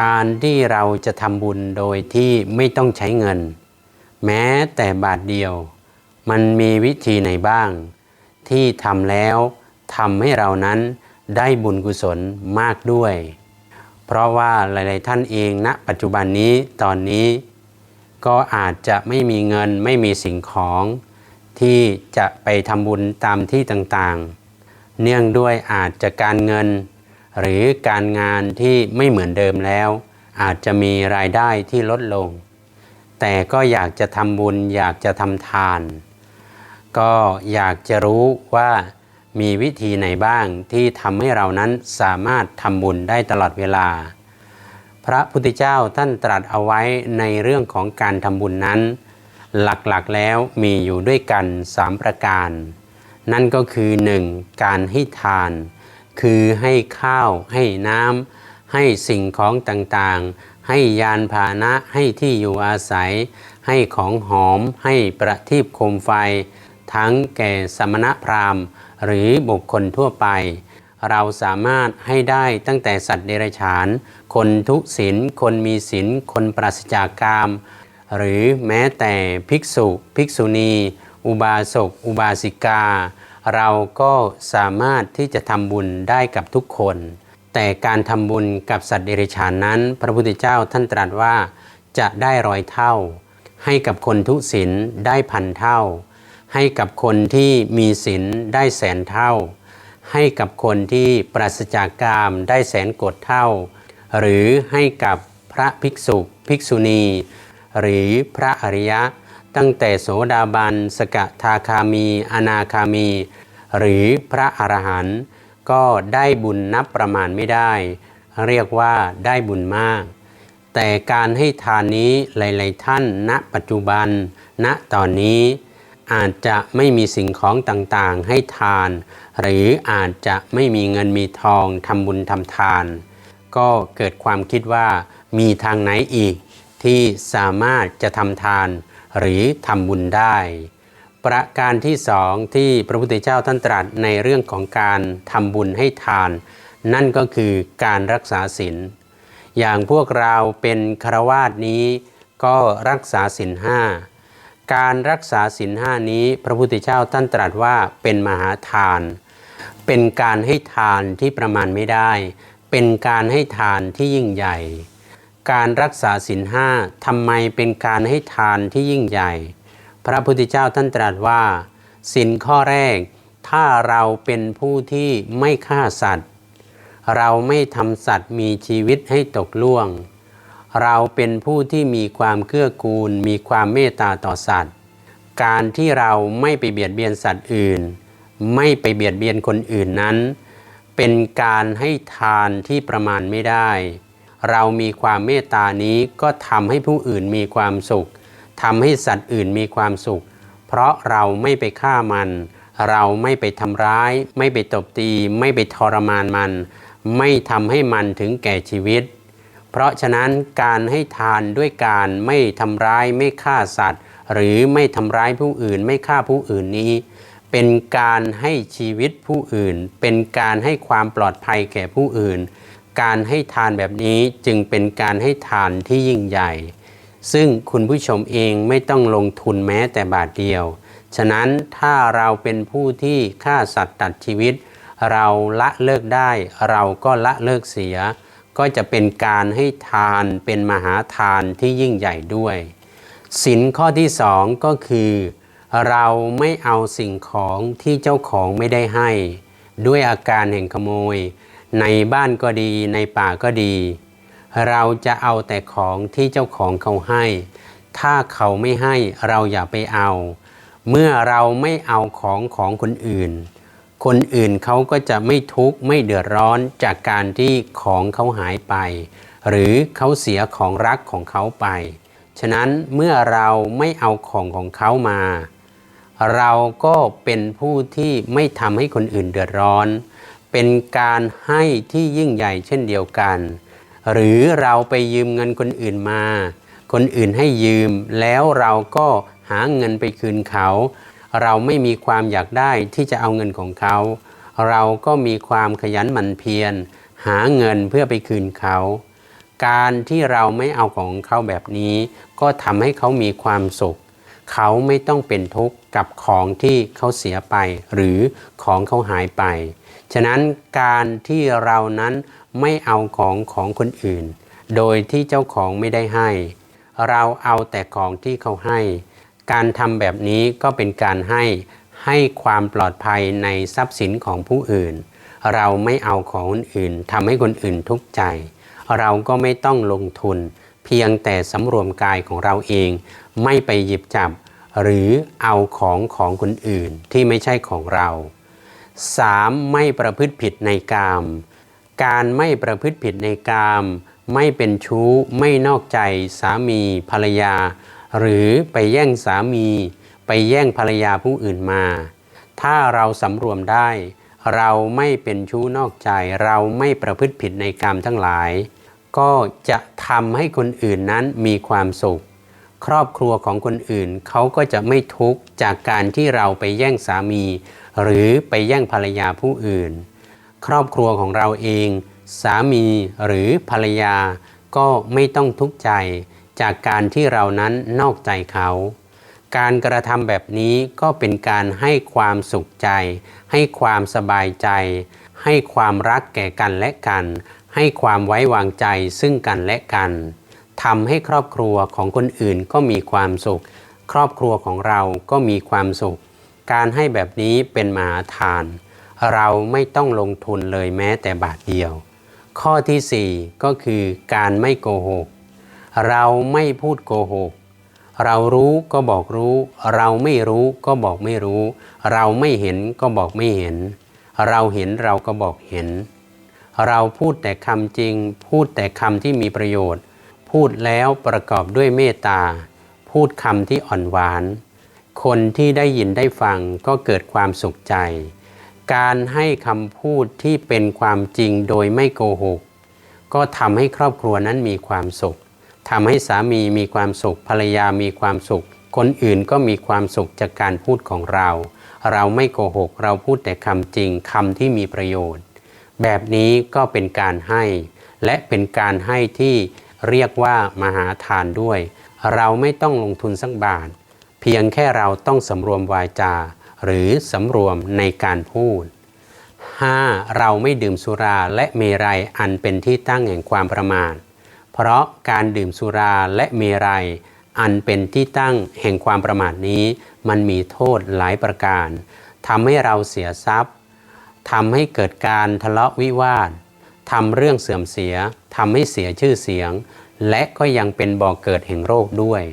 การที่เราจะทำบุญโดยที่ไม่ต้องใช้เงิน แม้แต่บาทเดียว มันมีวิธีไหนบ้าง ที่ทำแล้วทำให้เรานั้นได้บุญกุศลมากด้วย เพราะว่าหลาย ๆ ท่านเองณนะปัจจุบันนี้ตอนนี้ ก็อาจจะไม่มีเงินไม่มีสิ่งของ ที่จะไปทำบุญตามที่ต่าง ๆ เนื่องด้วยอาจจะการเงิน หรือการงานที่ไม่เหมือนเดิมแล้ว อาจจะมีรายได้ที่ลดลง แต่ก็อยากจะทำบุญอยากจะทำทาน ก็อยากจะรู้ว่ามีวิธีไหนบ้างที่ทำให้เรานั้นสามารถทำบุญได้ตลอดเวลา พระพุทธเจ้าท่านตรัสเอาไว้ในเรื่องของการทำบุญนั้น หลักๆแล้วมีอยู่ด้วยกัน 3 ประการ นั่นก็คือ 1. การให้ทาน คือให้ข้าว ให้น้ำให้สิ่งของต่างๆ ให้ยานพาหนะ ให้ที่อยู่อาศัย ให้ของหอม ให้ประทีปโคมไฟ ทั้งแก่สมณพราหมณ์ หรือบุคคลทั่วไป เราสามารถให้ได้ตั้งแต่สัตว์เดรัจฉาน คนทุศีลคนมีศีลคนปราศจากกาม หรือแม้แต่ภิกษุ ภิกษุณี อุบาสก อุบาสิกา เราก็สามารถที่จะทำบุญได้กับทุกคน แต่การทำบุญกับสัตว์เดรัจฉานนั้น พระพุทธเจ้าท่านตรัสว่าจะได้ร้อยเท่า ให้กับคนทุศีลได้พันเท่า ให้กับคนที่มีศีลได้แสนเท่า ให้กับคนที่ปราศจากกามได้แสนกดเท่า หรือให้กับพระภิกษุภิกษุณี หรือพระอริยะ ตั้งแต่โสดาบัน สกทาคามี อนาคามี หรือพระอรหันต์ก็ได้บุญนับประมาณไม่ได้ เรียกว่าได้บุญมาก แต่การให้ทานนี้หลาย ๆ ท่าน ณ ปัจจุบัน ณ ตอนนี้อาจจะไม่มีสิ่งของต่างๆให้ทาน หรืออาจจะไม่มีเงินมีทองทำบุญทำทาน ก็เกิดความคิดว่ามีทางไหนอีกที่สามารถจะทำทาน หรือทำบุญได้ ประการที่สองที่พระพุทธเจ้าท่านตรัสในเรื่องของการทำบุญให้ทาน นั่นก็คือการรักษาศีลอย่างพวกเราเป็นคารวาสนี้ก็รักษาศีลห้าการรักษาศีลห้านี้พระพุทธเจ้าท่านตรัสว่าเป็นมหาทาน เป็นการให้ทานที่ประมาณไม่ได้ เป็นการให้ทานที่ยิ่งใหญ่ การรักษาศีลห้าทำไมเป็นการให้ทานที่ยิ่งใหญ่ พระพุทธเจ้าท่านตรัสว่าศีลข้อแรก ถ้าเราเป็นผู้ที่ไม่ฆ่าสัตว์ เราไม่ทำสัตว์มีชีวิตให้ตกล่วง เราเป็นผู้ที่มีความเกื้อกูล มีความเมตตาต่อสัตว์ การที่เราไม่ไปเบียดเบียนสัตว์อื่น ไม่ไปเบียดเบียนคนอื่นนั้น เป็นการให้ทานที่ประมาณไม่ได้ เรามีความเมตตานี้ก็ทำให้ผู้อื่นมีความสุขทำให้สัตว์อื่นมีความสุข เพราะเราไม่ไปฆ่ามัน เราไม่ไปทำร้าย ไม่ไปตบตี ไม่ไปทรมานมัน ไม่ทำให้มันถึงแก่ชีวิต เพราะฉะนั้นการให้ทานด้วยการไม่ทำร้ายไม่ฆ่าสัตว์ หรือไม่ทำร้ายผู้อื่นไม่ฆ่าผู้อื่นนี้ เป็นการให้ชีวิตผู้อื่น เป็นการให้ความปลอดภัยแก่ผู้อื่น การให้ทานแบบนี้จึงเป็นการให้ทานที่ยิ่งใหญ่ ซึ่งคุณผู้ชมเองไม่ต้องลงทุนแม้แต่บาทเดียว ฉะนั้นถ้าเราเป็นผู้ที่ฆ่าสัตว์ตัดชีวิต เราละเลิกได้ เราก็ละเลิกเสีย ก็จะเป็นการให้ทานเป็นมหาทานที่ยิ่งใหญ่ด้วยสินข้อที่สองก็คือ เราไม่เอาสิ่งของที่เจ้าของไม่ได้ให้ ด้วยอาการแห่งขโมย ในบ้านก็ดีในป่าก็ดี เราจะเอาแต่ของที่เจ้าของเขาให้ ถ้าเขาไม่ให้เราอย่าไปเอา เมื่อเราไม่เอาของของคนอื่น คนอื่นเขาก็จะไม่ทุกข์ไม่เดือดร้อนจากการที่ของเขาหายไป หรือเขาเสียของรักของเขาไป ฉะนั้นเมื่อเราไม่เอาของของเขามา เราก็เป็นผู้ที่ไม่ทำให้คนอื่นเดือดร้อน เป็นการให้ที่ยิ่งใหญ่เช่นเดียวกัน หรือเราไปยืมเงินคนอื่นมา คนอื่นให้ยืมแล้วเราก็หาเงินไปคืนเขา เราไม่มีความอยากได้ที่จะเอาเงินของเขา เราก็มีความขยันหมั่นเพียร หาเงินเพื่อไปคืนเขา การที่เราไม่เอาของเขาแบบนี้ ก็ทำให้เขามีความสุข เขาไม่ต้องเป็นทุกข์กับของที่เขาเสียไป หรือของเขาหายไป ฉะนั้นการที่เรานั้นไม่เอาของของคนอื่น โดยที่เจ้าของไม่ได้ให้ เราเอาแต่ของที่เขาให้ การทำแบบนี้ก็เป็นการให้ให้ความปลอดภัยในทรัพย์สินของผู้อื่น เราไม่เอาของคนอื่นทำให้คนอื่นทุกข์ใจ เราก็ไม่ต้องลงทุน เพียงแต่สำรวมกายของเราเอง ไม่ไปหยิบจับ หรือเอาของของคนอื่นที่ไม่ใช่ของเรา 3. ไม่ประพฤติผิดในกาม การไม่ประพฤติผิดในกาม ไม่เป็นชู้ ไม่นอกใจสามีภรรยา หรือไปแย่งสามี ไปแย่งภรรยาผู้อื่นมา ถ้าเราสำรวมได้ เราไม่เป็นชู้นอกใจ เราไม่ประพฤติผิดในกามทั้งหลาย ก็จะทำให้คนอื่นนั้นมีความสุข ครอบครัวของคนอื่นเขาก็จะไม่ทุกข์จากการที่เราไปแย่งสามี หรือไปแย่งภรรยาผู้อื่น ครอบครัวของเราเอง สามีหรือภรรยาก็ไม่ต้องทุกข์ใจจากการที่เรานั้นนอกใจเขา การกระทำแบบนี้ก็เป็นการให้ความสุขใจ ให้ความสบายใจ ให้ความรักแก่กันและกัน ให้ความไว้วางใจซึ่งกันและกันทำให้ครอบครัวของคนอื่นก็มีความสุข ครอบครัวของเราก็มีความสุข การให้แบบนี้เป็นมหาทาน เราไม่ต้องลงทุนเลยแม้แต่บาทเดียว ข้อทีสี่ 4 ก็คือการไม่โกหก เราไม่พูดโกหก เรารู้ก็บอกรู้ เราไม่รู้ก็บอกไม่รู้ เราไม่เห็นก็บอกไม่เห็น เราเห็นเราก็บอกเห็น เราพูดแต่คำจริง พูดแต่คำที่มีประโยชน์ พูดแล้วประกอบด้วยเมตตา พูดคำที่อ่อนหวาน คนที่ได้ยินได้ฟังก็เกิดความสุขใจ การให้คำพูดที่เป็นความจริงโดยไม่โกหก ก็ทำให้ครอบครัวนั้นมีความสุขทำให้สามีมีความสุขภรรยามีความสุข คนอื่นก็มีความสุขจากการพูดของเรา เราไม่โกหก เราพูดแต่คำจริงคำที่มีประโยชน์ แบบนี้ก็เป็นการให้ และเป็นการให้ที่เรียกว่ามหาทานด้วย เราไม่ต้องลงทุนสักบาท พียงแค่เราต้องสำรวมวาจา หรือสำรวมในการพูด 5. เราไม่ดื่มสุราและเมรัยอันเป็นที่ตั้งแห่งความประมาท เพราะการดื่มสุราและเมรัยอันเป็นที่ตั้งแห่งความประมาทนี้ มันมีโทษหลายประการทำให้เราเสียทรัพย์ทำให้เกิดการทะเลาะวิวาททำเรื่องเสื่อมเสียทำให้เสียชื่อเสียง และก็ยังเป็นบ่อกเกิดแห่งโรคด้วย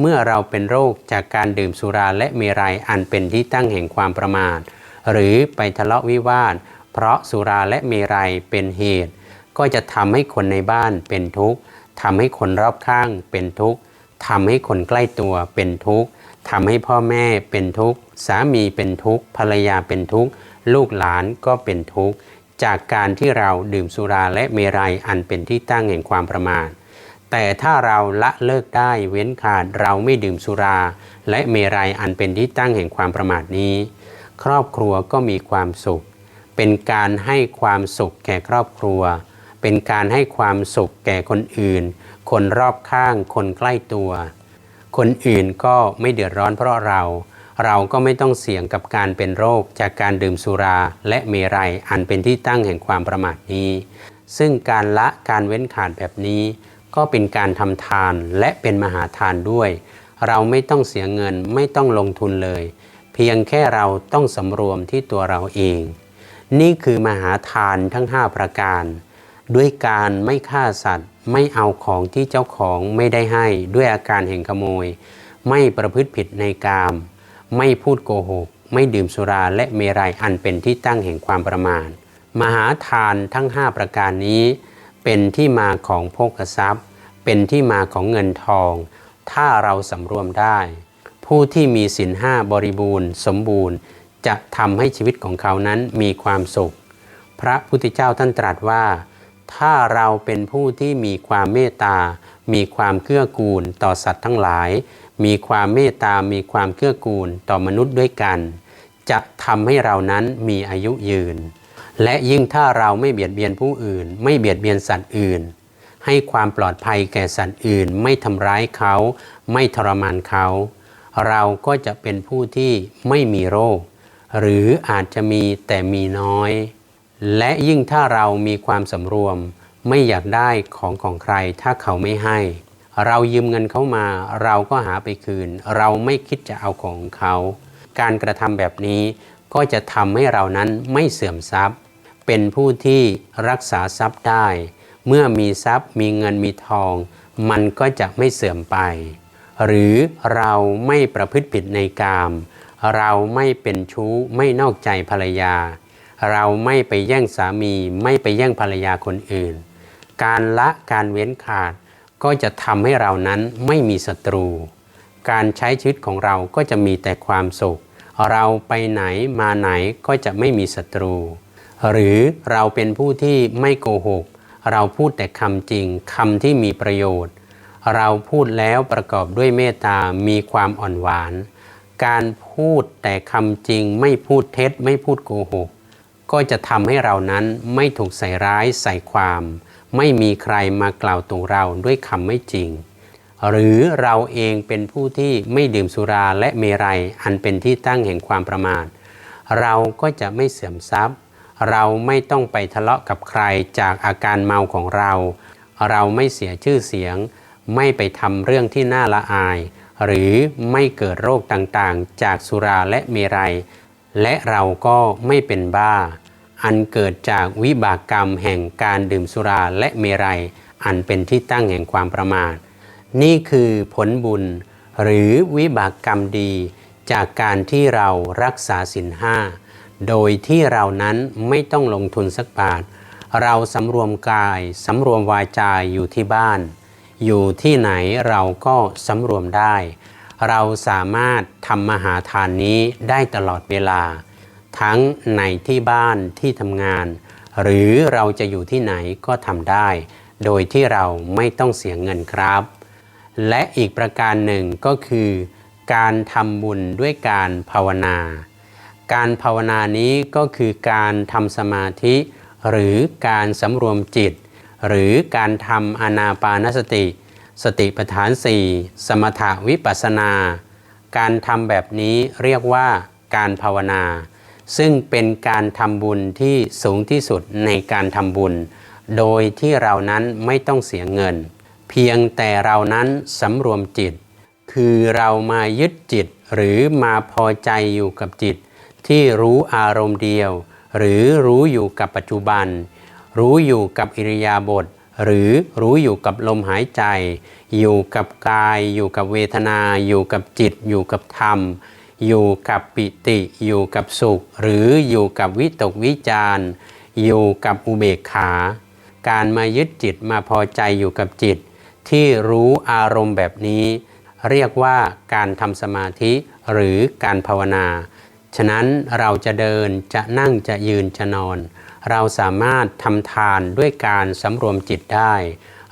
เมื่อเราเป็นโรคจากการดื่มสุราและเมรัยอันเป็นที่ตั้งแห่งความประมาท หรือไปทะเลาะวิวาท เพราะสุราและเมรัยเป็นเหตุ ก็จะทำให้คนในบ้านเป็นทุกข์ทำให้คนรอบข้างเป็นทุกข์ทำให้คนใกล้ตัวเป็นทุกข์ทำให้พ่อแม่เป็นทุกข์สามีเป็นทุกข์ภรรยาเป็นทุกข์ลูกหลานก็เป็นทุกข์จากการที่เราดื่มสุราและเมรัยอันเป็นที่ตั้งแห่งความประมาท แต่ถ้าเราละเลิกได้เว้นขาดเราไม่ดื่มสุรา และเมรัยอันเป็นที่ตั้งแห่งความประมาทนี้ ครอบครัวก็มีความสุข เป็นการให้ความสุขแก่ครอบครัว เป็นการให้ความสุขแก่คนอื่น คนรอบข้าง คนใกล้ตัว คนอื่นก็ไม่เดือดร้อนเพราะเรา เราก็ไม่ต้องเสี่ยงกับการเป็นโรคจากการดื่มสุราและเมรัยอันเป็นที่ตั้งแห่งความประมาทนี้ ซึ่งการละการเว้นขาดแบบนี้ ก็เป็นการทำทานและเป็นมหาทานด้วย เราไม่ต้องเสียเงินไม่ต้องลงทุนเลย เพียงแค่เราต้องสำรวมที่ตัวเราเอง นี่คือมหาทานทั้ง 5 ประการ ด้วยการไม่ฆ่าสัตว์ ไม่เอาของที่เจ้าของไม่ได้ให้ด้วยอาการแห่งขโมย ไม่ประพฤติผิดในกาม ไม่พูดโกหก ไม่ดื่มสุราและเมรัยอันเป็นที่ตั้งแห่งความประมาทมหาทานทั้ง 5 ประการนี้ เป็นที่มาของโภคทรัพย์ เป็นที่มาของเงินทอง ถ้าเราสำรวมได้ ผู้ที่มีศีลห้าบริบูรณ์ สมบูรณ์ จะทำให้ชีวิตของเขานั้นมีความสุข พระพุทธเจ้าท่านตรัสว่า ถ้าเราเป็นผู้ที่มีความเมตตา มีความเกื้อกูลต่อสัตว์ทั้งหลาย มีความเมตตา มีความเกื้อกูลต่อมนุษย์ด้วยกัน จะทำให้เรานั้นมีอายุยืน และยิ่งถ้าเราไม่เบียดเบียนผู้อื่น ไม่เบียดเบียนสัตว์อื่น ให้ความปลอดภัยแก่สัตว์อื่น ไม่ทำร้ายเขา ไม่ทรมานเขา เราก็จะเป็นผู้ที่ไม่มีโรค หรืออาจจะมีแต่มีน้อย และยิ่งถ้าเรามีความสำรวม ไม่อยากได้ของของใครถ้าเขาไม่ให้ เรายืมเงินเขามาเราก็หาไปคืน เราไม่คิดจะเอาของเขา การกระทำแบบนี้ก็จะทำให้เรานั้นไม่เสื่อมทรัพย์ เป็นผู้ที่รักษาทรัพย์ได้ เมื่อมีทรัพย์มีเงินมีทอง มันก็จะไม่เสื่อมไป หรือเราไม่ประพฤติผิดในกาม เราไม่เป็นชู้ไม่นอกใจภรรยา เราไม่ไปแย่งสามีไม่ไปแย่งภรรยาคนอื่น การละการเว้นขาดก็จะทำให้เรานั้นไม่มีศัตรู การใช้ชีวิตของเราก็จะมีแต่ความสุข เราไปไหนมาไหนก็จะไม่มีศัตรู หรือเราเป็นผู้ที่ไม่โกหก เราพูดแต่คำจริงคำที่มีประโยชน์ เราพูดแล้วประกอบด้วยเมตตา มีความอ่อนหวาน การพูดแต่คำจริง ไม่พูดเท็จ ไม่พูดโกหก ก็จะทำให้เรานั้นไม่ถูกใส่ร้ายใส่ความ ไม่มีใครมากล่าวตรงเราด้วยคำไม่จริง หรือเราเองเป็นผู้ที่ไม่ดื่มสุราและเมรัย อันเป็นที่ตั้งแห่งความประมาท เราก็จะไม่เสื่อมทรัพย์ เราไม่ต้องไปทะเลาะกับใครจากอาการเมาของเรา เราไม่เสียชื่อเสียง ไม่ไปทำเรื่องที่น่าละอาย หรือไม่เกิดโรคต่างๆ จากสุราและเมรัย และเราก็ไม่เป็นบ้า อันเกิดจากวิบากกรรมแห่งการดื่มสุราและเมรัย อันเป็นที่ตั้งแห่งความประมาท นี่คือผลบุญ หรือวิบากกรรมดี จากการที่เรารักษาศีลห้า โดยที่เรานั้นไม่ต้องลงทุนสักบาท เราสำรวมกายสำรวมวาจาอยู่ที่บ้าน อยู่ที่ไหนเราก็สำรวมได้ เราสามารถทำมหาทานนี้ได้ตลอดเวลา ทั้งในที่บ้านที่ทำงาน หรือเราจะอยู่ที่ไหนก็ทำได้ โดยที่เราไม่ต้องเสียเงินครับ และอีกประการหนึ่งก็คือ การทำบุญด้วยการภาวนา การภาวนานี้ก็คือการทำสมาธิ หรือการสำรวมจิต หรือการทำอนาปานสติ สติปัฏฐานสี่สมถวิปัสนา การทำแบบนี้เรียกว่าการภาวนา ซึ่งเป็นการทำบุญที่สูงที่สุดในการทำบุญ โดยที่เรานั้นไม่ต้องเสียเงิน เพียงแต่เรานั้นสำรวมจิต คือเรามายึดจิตหรือมาพอใจอยู่กับจิต ที่รู้อารมณ์เดียว หรือรู้อยู่กับปัจจุบัน รู้อยู่กับอิริยาบถหรือรู้อยู่กับลมหายใจ อยู่กับกาย อยู่กับเวทนา อยู่กับจิต อยู่กับธรรม อยู่กับปิติ อยู่กับสุข หรืออยู่กับวิตกวิจารอยู่กับอุเบกขา การมายึดจิตมาพอใจอยู่กับจิต ที่รู้อารมณ์แบบนี้ เรียกว่าการทำสมาธิหรือการภาวนา ฉะนั้นเราจะเดินจะนั่งจะยืนจะนอน เราสามารถทำทานด้วยการสำรวมจิตได้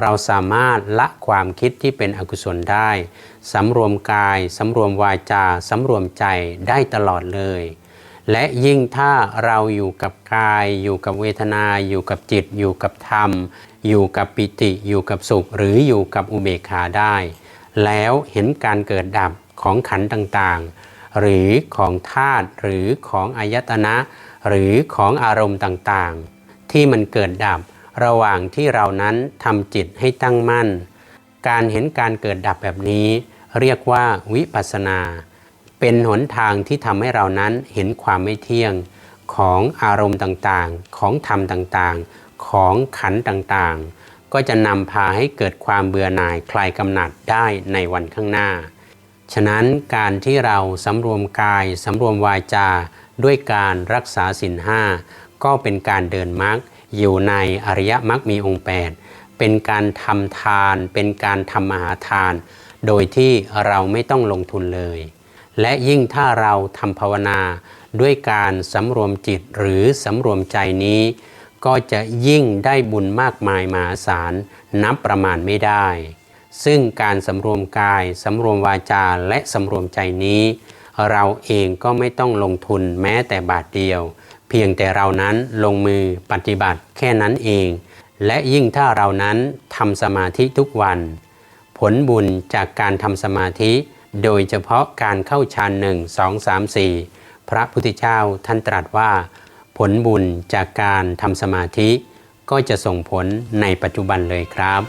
เราสามารถละความคิดที่เป็นอกุศลได้สำรวมกายสำรวมวาจาสำรวมใจได้ตลอดเลย และยิ่งถ้าเราอยู่กับกาย อยู่กับเวทนา อยู่กับจิต อยู่กับธรรม อยู่กับปิติ อยู่กับสุข หรืออยู่กับอุเบกขาได้ แล้วเห็นการเกิดดับของขันธ์ต่างๆ หรือของธาตุหรือของอายตนะ หรือของอารมณ์ต่างๆ ที่มันเกิดดับระหว่างที่เรานั้นทำจิตให้ตั้งมั่น การเห็นการเกิดดับแบบนี้ เรียกว่าวิปัสนา เป็นหนทางที่ทำให้เรานั้นเห็นความไม่เที่ยงของอารมณ์ต่างๆ ของธรรมต่างๆ ของขันต่างๆ ก็จะนำพาให้เกิดความเบื่อหน่ายคลายกำหนัดได้ในวันข้างหน้า ฉะนั้นการที่เราสำรวมกายสำรวมวาจา ด้วยการรักษาศีลห้าก็เป็นการเดินมรรคอยู่ในอริยมรรคมีองค์ 8 เป็นการทำทาน เป็นการทำมหาทาน โดยที่เราไม่ต้องลงทุนเลย และยิ่งถ้าเราทำภาวนาด้วยการสำรวมจิตหรือสำรวมใจนี้ ก็จะยิ่งได้บุญมากมายมหาศาลนับประมาณไม่ได้ ซึ่งการสำรวมกายสำรวมวาจาและสำรวมใจนี้ เราเองก็ไม่ต้องลงทุนแม้แต่บาทเดียว เพียงแต่เรานั้นลงมือปฏิบัติแค่นั้นเอง และยิ่งถ้าเรานั้นทำสมาธิทุกวัน ผลบุญจากการทำสมาธิ โดยเฉพาะการเข้าฌานหนึ่งสองสามสี่พระพุทธเจ้าท่านตรัสว่า ผลบุญจากการทำสมาธิ ก็จะส่งผลในปัจจุบันเลยครับ